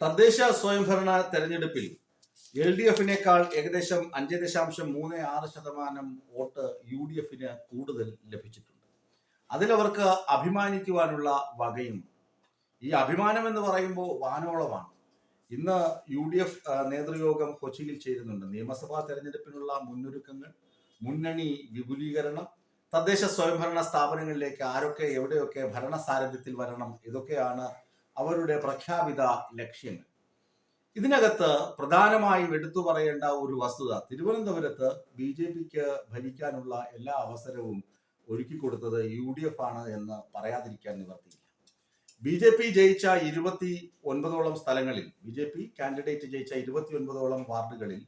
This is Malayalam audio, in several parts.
തദ്ദേശ സ്വയംഭരണ തെരഞ്ഞെടുപ്പിൽ എൽ ഡി എഫിനേക്കാൾ ഏകദേശം അഞ്ച് ദശാംശം മൂന്ന് ആറ് ശതമാനം വോട്ട് യു ഡി എഫിന് കൂടുതൽ ലഭിച്ചിട്ടുണ്ട്. അതിലവർക്ക് അഭിമാനിക്കുവാനുള്ള വകയും ഈ അഭിമാനം എന്ന് പറയുമ്പോൾ വാനോളമാണ്. ഇന്ന് യു ഡി എഫ് നേതൃയോഗം കൊച്ചിയിൽ ചേരുന്നുണ്ട്. നിയമസഭാ തെരഞ്ഞെടുപ്പിനുള്ള മുന്നൊരുക്കങ്ങൾ മുന്നണി വിപുലീകരണം തദ്ദേശ സ്വയംഭരണ സ്ഥാപനങ്ങളിലേക്ക് ആരൊക്കെ എവിടെയൊക്കെ ഭരണ സാരഥ്യത്തിൽ വരണം ഇതൊക്കെയാണ് അവരുടെ പ്രഖ്യാപിത ലക്ഷ്യങ്ങൾ. ഇതിനകത്ത് പ്രധാനമായും എടുത്തു പറയേണ്ട ഒരു വസ്തുത തിരുവനന്തപുരത്ത് ബി ജെ പിക്ക് ഭരിക്കാനുള്ള എല്ലാ അവസരവും ഒരുക്കി കൊടുത്തത് യു ഡി എഫ് ആണ് എന്ന് പറയാതിരിക്കാൻ നിവർത്തിയില്ല. ബി ജെ പി ജയിച്ച ഇരുപത്തി ഒൻപതോളം സ്ഥലങ്ങളിൽ ബി ജെ പി കാൻഡിഡേറ്റ് ജയിച്ച ഇരുപത്തി ഒൻപതോളം വാർഡുകളിൽ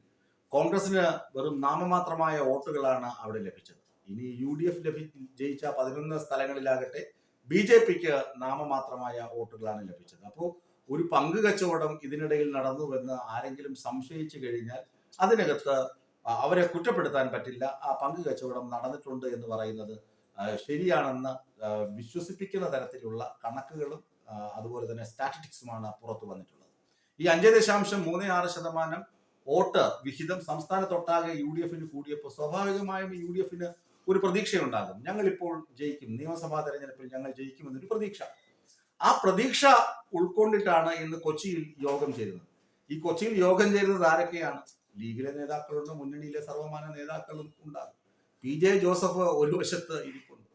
കോൺഗ്രസിന് വെറും നാമമാത്രമായ വോട്ടുകളാണ് അവിടെ ലഭിച്ചത്. ഇനി യു ഡി എഫ് ലഭി ജയിച്ച പതിനൊന്ന് സ്ഥലങ്ങളിലാകട്ടെ ബി ജെ പിക്ക് നാമമാത്രമായ വോട്ടുകളാണ് ലഭിച്ചത്. അപ്പോൾ ഒരു പങ്ക് കച്ചവടം ഇതിനിടയിൽ നടന്നുവെന്ന് ആരെങ്കിലും സംശയിച്ചു കഴിഞ്ഞാൽ അതിനകത്ത് അവരെ കുറ്റപ്പെടുത്താൻ പറ്റില്ല. ആ പങ്ക് കച്ചവടം നടന്നിട്ടുണ്ട് എന്ന് പറയുന്നത് ശരിയാണെന്ന് വിശ്വസിപ്പിക്കുന്ന തരത്തിലുള്ള കണക്കുകളും അതുപോലെ തന്നെ സ്റ്റാറ്റിസ്റ്റിക്സുമാണ് പുറത്തു വന്നിട്ടുള്ളത്. ഈ അഞ്ച് ദശാംശം മൂന്ന് ആറ് ശതമാനം വോട്ട് വിഹിതം സംസ്ഥാനത്തൊട്ടാകെ യു ഡി എഫിന് കൂടിയപ്പോൾ സ്വാഭാവികമായും യു ഡി എഫിന് ഒരു പ്രതീക്ഷയുണ്ടാകും. ഞങ്ങൾ ഇപ്പോൾ ജയിക്കും. നിയമസഭാ തെരഞ്ഞെടുപ്പിൽ ഞങ്ങൾ ജയിക്കുമെന്നൊരു പ്രതീക്ഷ. ആ പ്രതീക്ഷ ഉൾക്കൊണ്ടിട്ടാണ് ഇന്ന് കൊച്ചിയിൽ യോഗം ചേരുന്നത്. ഈ കൊച്ചിയിൽ യോഗം ചേരുന്നത് ആരൊക്കെയാണ്? ലീഗിലെ നേതാക്കളുണ്ട് മുന്നണിയിലെ സർവമാന നേതാക്കളും ഉണ്ടാകും. പി ജെ ജോസഫ് ഒരു വശത്ത് ഇരിക്കുന്നു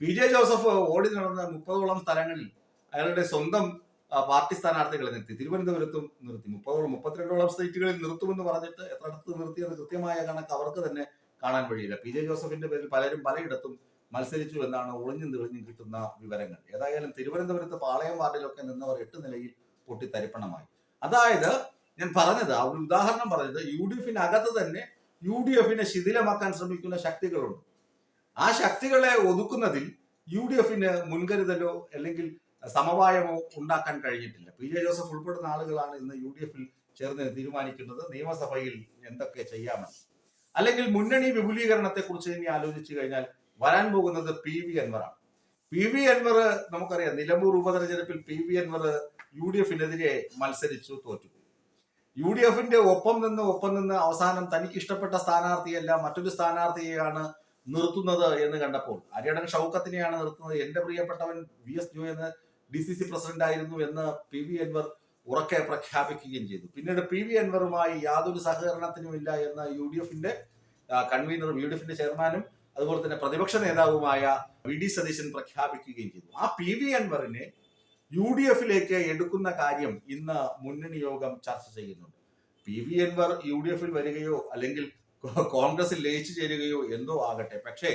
പി ജെ ജോസഫ് ഓടി നടന്ന മുപ്പതോളം സ്ഥലങ്ങളിൽ അയാളുടെ സ്വന്തം പാർട്ടി സ്ഥാനാർത്ഥികളെ നിർത്തി. തിരുവനന്തപുരത്തും നിർത്തി. മുപ്പതോളം മുപ്പത്തിരണ്ടോളം സീറ്റുകളിൽ നിർത്തുമെന്ന് പറഞ്ഞിട്ട് എത്ര അടുത്ത് നിർത്തിയെന്ന് കൃത്യമായ കണക്ക് അവർക്ക് തന്നെ കാണാൻ വഴിയില്ല. പി. ജെ. ജോസഫിന്റെ പേരിൽ പലരും പലയിടത്തും മത്സരിച്ചു എന്നാണ് ഒളിഞ്ഞും തെളിഞ്ഞും കിട്ടുന്ന വിവരങ്ങൾ. ഏതായാലും തിരുവനന്തപുരത്ത് പാളയം വാർഡിലൊക്കെ നിന്നവർ എട്ട് നിലയിൽ പൊട്ടിത്തരിപ്പണമായി. അതായത് ഞാൻ പറഞ്ഞത് ഒരു ഉദാഹരണം പറഞ്ഞത് യു ഡി എഫിനകത്ത് തന്നെ യു ഡി എഫിനെ ശിഥിലമാക്കാൻ ശ്രമിക്കുന്ന ശക്തികളുണ്ട്. ആ ശക്തികളെ ഒതുക്കുന്നതിൽ യു ഡി എഫിന് മുൻകരുതലോ അല്ലെങ്കിൽ സമവായമോ ഉണ്ടാക്കാൻ കഴിഞ്ഞിട്ടില്ല. പി. ജെ. ജോസഫ് ഉൾപ്പെടുന്ന ആളുകളാണ് ഇന്ന് യു ഡി എഫിൽ ചേർന്ന് തീരുമാനിക്കുന്നത്. നിയമസഭയിൽ എന്തൊക്കെ ചെയ്യാമെന്ന്. അല്ലെങ്കിൽ മുന്നണി വിപുലീകരണത്തെ കുറിച്ച് ഇനി ആലോചിച്ചു കഴിഞ്ഞാൽ വരാൻ പോകുന്നത് പി വി അൻവറാണ് പി വി അൻവർ നമുക്കറിയാം നിലമ്പൂർ ഉപതെരഞ്ഞെടുപ്പിൽ P V Anvar U D എഫിനെതിരെ മത്സരിച്ചു തോറ്റുപോയി. യു ഡി എഫിന്റെ ഒപ്പം നിന്ന് ഒപ്പം നിന്ന് അവസാനം തനിക്ക് ഇഷ്ടപ്പെട്ട സ്ഥാനാർത്ഥിയല്ല മറ്റൊരു സ്ഥാനാർത്ഥിയെയാണ് നിർത്തുന്നത് എന്ന് കണ്ടപ്പോൾ അരിയടൻ ഷൗക്കത്തിനെയാണ് നിർത്തുന്നത്. എന്റെ പ്രിയപ്പെട്ടവൻ വി എസ് ജോ എന്ന് ഡി സി സി പ്രസിഡന്റ് ആയിരുന്നു എന്ന് പി വി അൻവർ ഉറക്കെ പ്രഖ്യാപിക്കുകയും ചെയ്തു. പിന്നീട് പി വി അൻവറുമായി യാതൊരു സഹകരണത്തിനുമില്ല എന്ന യു ഡി എഫിന്റെ കൺവീനറും യു ഡി എഫിന്റെ ചെയർമാനും അതുപോലെ തന്നെ പ്രതിപക്ഷ നേതാവുമായ വി ഡി സതീശൻ പ്രഖ്യാപിക്കുകയും ചെയ്തു. ആ പി വി അൻവറിനെ യു ഡി എഫിലേക്ക് എടുക്കുന്ന കാര്യം ഇന്ന് മുന്നണി യോഗം ചർച്ച ചെയ്യുന്നുണ്ട്. P V Anvar U D എഫിൽ വരികയോ അല്ലെങ്കിൽ കോൺഗ്രസിൽ ലയിച്ചു ചേരുകയോ എന്തോ ആകട്ടെ. പക്ഷേ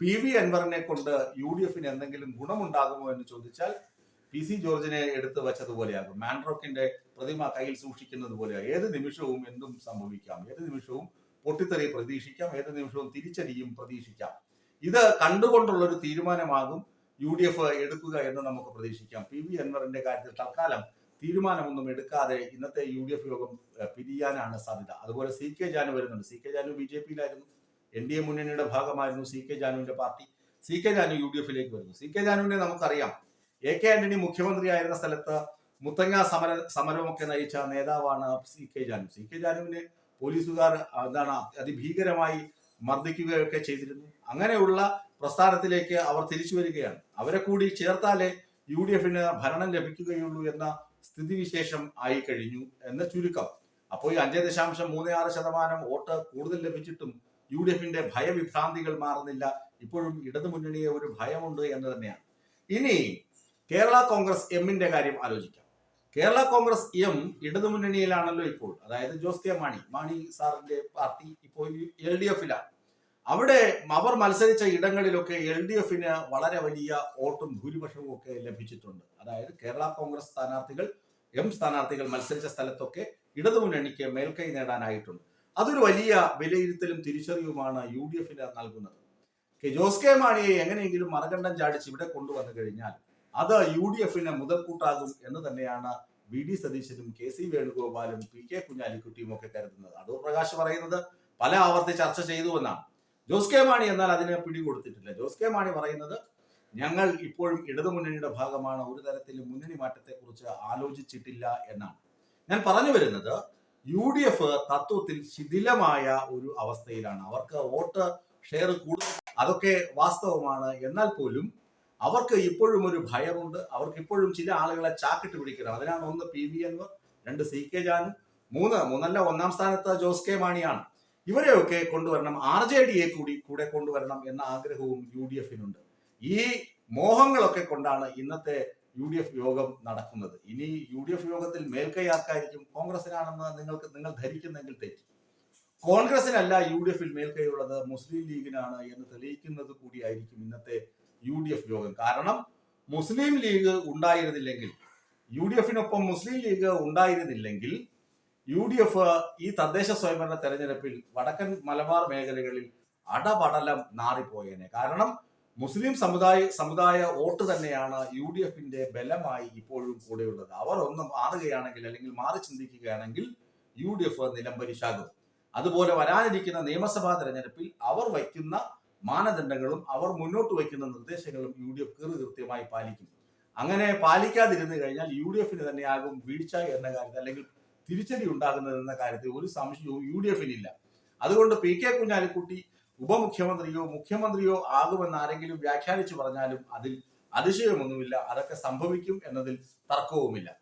പി വി അൻവറിനെ കൊണ്ട് യു ഡി എഫിന് എന്തെങ്കിലും ഗുണമുണ്ടാകുമോ എന്ന് ചോദിച്ചാൽ പി സി ജോർജിനെ എടുത്തു വെച്ചതുപോലെയാകും മാൻഡ്രോക്കിന്റെ പ്രതിമ കയ്യിൽ സൂക്ഷിക്കുന്നത് പോലെയാണ് ഏത് നിമിഷവും എന്തും സംഭവിക്കാം. ഏത് നിമിഷവും പൊട്ടിത്തെറി പ്രതീക്ഷിക്കാം. ഏത് നിമിഷവും തിരിച്ചടിയും പ്രതീക്ഷിക്കാം. ഇത് കണ്ടുകൊണ്ടുള്ള ഒരു തീരുമാനമാകും യു ഡി എഫ് എടുക്കുക എന്ന് നമുക്ക് പ്രതീക്ഷിക്കാം. പി വി അൻവറിന്റെ കാര്യത്തിൽ തൽക്കാലം തീരുമാനമൊന്നും എടുക്കാതെ ഇന്നത്തെ യു ഡി എഫ് യോഗം പിരിയാനാണ് സാധ്യത. അതുപോലെ സി കെ ജാനു വരുന്നുണ്ട്. C K Janu B J പിയിലായിരുന്നു. N D A മുന്നണിയുടെ ഭാഗമായിരുന്നു സി കെ ജാനുവിന്റെ party. C K Janu U D എഫിലേക്ക് വരുന്നു. സി കെ ജാനുവിനെ നമുക്കറിയാം. എ കെ ആന്റണി മുഖ്യമന്ത്രിയായിരുന്ന സ്ഥലത്ത് മുത്തങ്ങ സമര സമരമൊക്കെ നയിച്ച നേതാവാണ് C K Janu. C K ജാനുവിനെ പോലീസുകാർ എന്താണ് അതിഭീകരമായി മർദ്ദിക്കുകയൊക്കെ ചെയ്തിരുന്നു. അങ്ങനെയുള്ള പ്രസ്ഥാനത്തിലേക്ക് അവർ തിരിച്ചു വരികയാണ്. അവരെ കൂടി ചേർത്താലേ യു ഡി എഫിന് ഭരണം ലഭിക്കുകയുള്ളൂ എന്ന സ്ഥിതിവിശേഷം ആയി കഴിഞ്ഞു എന്ന ചുരുക്കം. അപ്പോൾ ഈ അഞ്ച് ദശാംശം മൂന്ന് ആറ് ശതമാനം വോട്ട് കൂടുതൽ ലഭിച്ചിട്ടും യു ഡി എഫിന്റെ ഭയവിഭ്രാന്തികൾ മാറുന്നില്ല. ഇപ്പോഴും ഇടതുമുന്നണിയെ ഒരു ഭയമുണ്ട് എന്ന് തന്നെയാണ്. ഇനി കേരള കോൺഗ്രസ് എമ്മിന്റെ കാര്യം ആലോചിക്കാം. കേരള കോൺഗ്രസ് എം ഇടതുമുന്നണിയിലാണല്ലോ ഇപ്പോൾ. അതായത് ജോസ് കെ മാണി മാണി സാറിന്റെ പാർട്ടി ഇപ്പോൾ എൽ ഡി എഫിലാണ്. അവിടെ അവർ മത്സരിച്ച ഇടങ്ങളിലൊക്കെ എൽ ഡി എഫിന് വളരെ വലിയ വോട്ടും ഭൂരിപക്ഷവും ഒക്കെ ലഭിച്ചിട്ടുണ്ട്. അതായത് കേരള കോൺഗ്രസ് സ്ഥാനാർത്ഥികൾ എം സ്ഥാനാർത്ഥികൾ മത്സരിച്ച സ്ഥലത്തൊക്കെ ഇടതുമുന്നണിക്ക് മേൽക്കൈ നേടാനായിട്ടുണ്ട്. അതൊരു വലിയ വിലയിരുത്തലും തിരിച്ചറിവുമാണ് യു ഡി എഫിന് നൽകുന്നത്. ജോസ് കെ മാണിയെ എങ്ങനെയെങ്കിലും മറുകണ്ഠം ചാടിച്ച് ഇവിടെ കൊണ്ടുവന്നു കഴിഞ്ഞാൽ അത് യു ഡി എഫിന് മുതൽക്കൂട്ടാകും എന്ന് തന്നെയാണ് വി ഡി സതീശനും കെ സി വേണുഗോപാലും പി കെ കുഞ്ഞാലിക്കുട്ടിയും ഒക്കെ കരുതുന്നത്. അടൂർ പ്രകാശ് പറയുന്നത് പല ആവർത്തി ചർച്ച ചെയ്തു എന്നാണ്. ജോസ് കെ മാണി എന്നാൽ അതിന് പിടികൊടുത്തിട്ടില്ല. ജോസ് കെ മാണി പറയുന്നത് ഞങ്ങൾ ഇപ്പോഴും ഇടതുമുന്നണിയുടെ ഭാഗമാണ് ഒരു തരത്തിലും മുന്നണി മാറ്റത്തെ കുറിച്ച് ആലോചിച്ചിട്ടില്ല എന്നാണ്. ഞാൻ പറഞ്ഞു വരുന്നത് യു ഡി എഫ് തത്വത്തിൽ ശിഥിലമായ ഒരു അവസ്ഥയിലാണ്. അവർക്ക് വോട്ട് ഷെയർ കൂടുതൽ അതൊക്കെ വാസ്തവമാണ്. എന്നാൽ പോലും അവർക്ക് ഇപ്പോഴും ഒരു ഭയമുണ്ട്. അവർക്ക് ഇപ്പോഴും ചില ആളുകളെ ചാക്കിട്ട് പിടിക്കണം. അതിനാണ് ഒന്ന് പി വി അൻവർ രണ്ട് സി കെ ജാനും മൂന്ന് മൂന്നല്ല ഒന്നാം സ്ഥാനത്ത് ജോസ് കെ മാണിയാണ്. ഇവരെയൊക്കെ കൊണ്ടുവരണം. ആർ ജെ ഡിയെ കൂടി കൂടെ കൊണ്ടുവരണം എന്ന ആഗ്രഹവും യു ഡി എഫിനുണ്ട്. ഈ മോഹങ്ങളൊക്കെ കൊണ്ടാണ് ഇന്നത്തെ യു ഡി എഫ് യോഗം നടക്കുന്നത്. ഇനി യു ഡി എഫ് യോഗത്തിൽ മേൽക്കൈ ആർക്കായിരിക്കും? കോൺഗ്രസിനാണെന്ന് നിങ്ങൾക്ക് നിങ്ങൾ ധരിക്കുന്നെങ്കിൽ തെറ്റി. കോൺഗ്രസിനല്ല യു ഡി എഫിൽ മേൽക്കൈയുള്ളത് മുസ്ലിം ലീഗിനാണ് എന്ന് തെളിയിക്കുന്നത് കൂടിയായിരിക്കും ഇന്നത്തെ യു ഡി എഫ് യോഗം കാരണം മുസ്ലിം ലീഗ് ഉണ്ടായിരുന്നില്ലെങ്കിൽ യു ഡി എഫിനൊപ്പം മുസ്ലിം ലീഗ് ഉണ്ടായിരുന്നില്ലെങ്കിൽ യു ഡി എഫ് ഈ തദ്ദേശ സ്വയംഭരണ തെരഞ്ഞെടുപ്പിൽ വടക്കൻ മലബാർ മേഖലകളിൽ അടപടലം നാറിപ്പോയേനെ. കാരണം മുസ്ലിം സമുദായ സമുദായ വോട്ട് തന്നെയാണ് യു ഡി എഫിന്റെ ബലമായി ഇപ്പോഴും കൂടെയുള്ളത്. അവർ ഒന്ന് മാറുകയാണെങ്കിൽ അല്ലെങ്കിൽ മാറി ചിന്തിക്കുകയാണെങ്കിൽ യു ഡി എഫ് നിലംപരിശാകും. അതുപോലെ വരാനിരിക്കുന്ന നിയമസഭാ തെരഞ്ഞെടുപ്പിൽ അവർ വയ്ക്കുന്ന മാനദണ്ഡങ്ങളും അവർ മുന്നോട്ട് വയ്ക്കുന്ന നിർദ്ദേശങ്ങളും യു ഡി എഫ് കൃത്യമായി പാലിക്കും. അങ്ങനെ പാലിക്കാതിരുന്നു കഴിഞ്ഞാൽ യു ഡി എഫിന് തന്നെയാകും വീഴ്ച എന്ന കാര്യത്തിൽ അല്ലെങ്കിൽ തിരിച്ചടി ഉണ്ടാകുന്നതെന്ന കാര്യത്തിൽ ഒരു സംശയവും യു ഡി എഫിനില്ല അതുകൊണ്ട് പി കെ കുഞ്ഞാലിക്കുട്ടി ഉപമുഖ്യമന്ത്രിയോ മുഖ്യമന്ത്രിയോ ആകുമെന്ന് ആരെങ്കിലും വ്യാഖ്യാനിച്ചു പറഞ്ഞാലും അതിൽ അതിശയമൊന്നുമില്ല. അതൊക്കെ സംഭവിക്കും എന്നതിൽ തർക്കവുമില്ല.